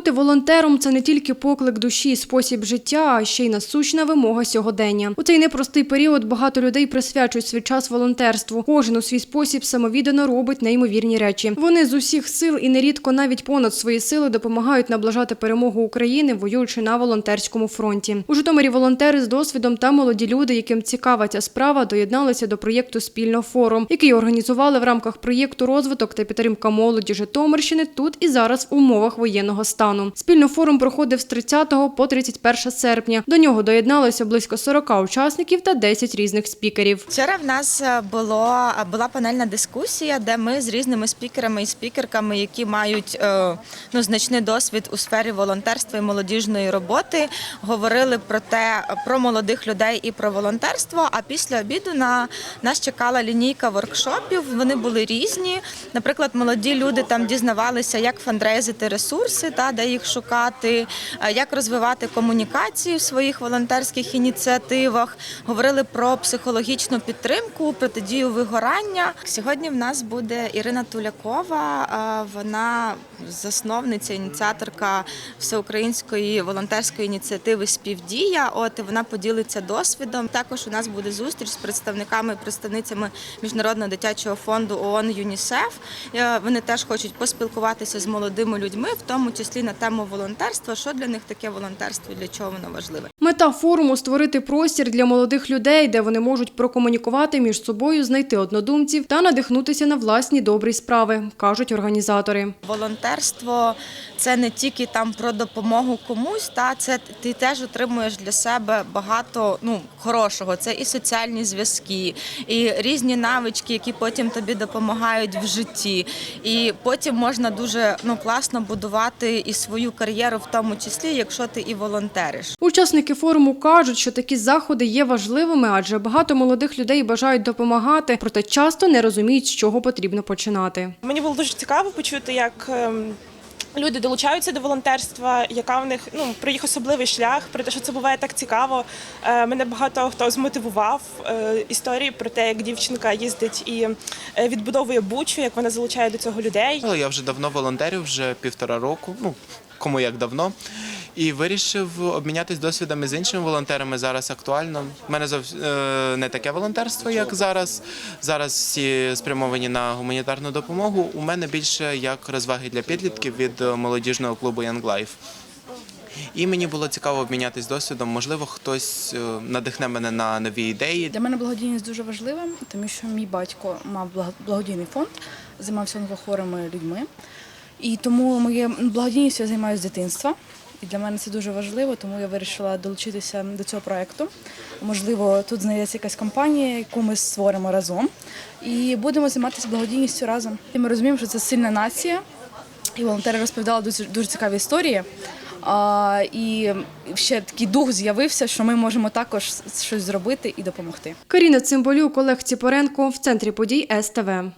Бути волонтером це не тільки поклик душі, спосіб життя, а ще й насущна вимога сьогодення. У цей непростий період багато людей присвячують свій час волонтерству. Кожен у свій спосіб самовіддано робить неймовірні речі. Вони з усіх сил і нерідко навіть понад свої сили допомагають наближати перемогу України, воюючи на волонтерському фронті. У Житомирі волонтери з досвідом та молоді люди, яким цікава ця справа, доєдналися до проєкту Спільно форум, який організували в рамках проєкту розвиток та підтримка молоді Житомирщини тут і зараз в умовах воєнного стану. Спільно форум проходив з 30 по 31 серпня. До нього доєдналося близько 40 учасників та 10 різних спікерів. Вчора в нас е, було була панельна дискусія, де ми з різними спікерами і спікерками, які мають е, ну, значний досвід у сфері волонтерства і молодіжної роботи, говорили про те, про молодих людей і про волонтерство. А після обіду на нас чекала лінійка воркшопів. Вони були різні. Наприклад, молоді люди там дізнавалися, як фандрейзити ресурси, та де їх шукати, е, як розвивати комунікацію в своїх волонтерських ініціативах. Говорили про психологічну підтримку, протидію вигорання. Сьогодні в нас буде Ірина Тулякова. е, Вона засновниця, ініціаторка всеукраїнської волонтерської ініціативи Співдія. От вона поділиться досвідом. Також у нас буде зустріч з представниками і представницями міжнародного дитячого фонду ООН ЮНІСЕФ. Е, Вони теж хочуть поспілкуватися з молодими людьми, в тому числі на тему волонтерства. Що для них таке волонтерство, і для чого воно важливе. Мета форуму створити простір для молодих людей, де вони можуть прокомунікувати між собою, знайти однодумців та надихнутися на власні добрі справи, кажуть організатори. Волонтерство це не тільки там про допомогу комусь, та це ти теж отримуєш для себе багато ну хорошого. Це і соціальні зв'язки, і різні навички, які потім тобі допомагають в житті. І потім можна дуже ну класно будувати і свою кар'єру, в тому числі, якщо ти і волонтериш. Учасники форуму кажуть, що такі заходи є важливими, адже багато молодих людей бажають допомагати, проте часто не розуміють, з чого потрібно починати. Мені було дуже цікаво почути, як ем, люди долучаються до волонтерства, яка в них ну про їх особливий шлях, про те, що це буває так цікаво. Е, Мене багато хто змотивував е, історії про те, як дівчинка їздить і е, відбудовує бучу, як вона залучає до цього людей. Ну, Я вже давно волонтерю, вже півтора року, ну кому як давно. І вирішив обмінятись досвідами з іншими волонтерами. Зараз актуально. У мене зов... е, не таке волонтерство, як зараз. Зараз всі спрямовані на гуманітарну допомогу. У мене більше як розваги для підлітків від е, молодіжного клубу Young Life. І мені було цікаво обмінятись досвідом. Можливо, хтось е, надихне мене на нові ідеї. Для мене благодійність дуже важлива, тому що мій батько мав благодійний фонд, займався онкохворими людьми. І тому моє благодійністю я займаюся з дитинства. І для мене це дуже важливо, тому я вирішила долучитися до цього проекту. Можливо, тут знайдеться якась компанія, яку ми створимо разом. І будемо займатися благодійністю разом. І ми розуміємо, що це сильна нація, і волонтери розповідали дуже, дуже цікаві історії. А, і ще такий дух з'явився, що ми можемо також щось зробити і допомогти. Каріна Цимбалюк, Олег Ціпоренко в центрі подій СТВ.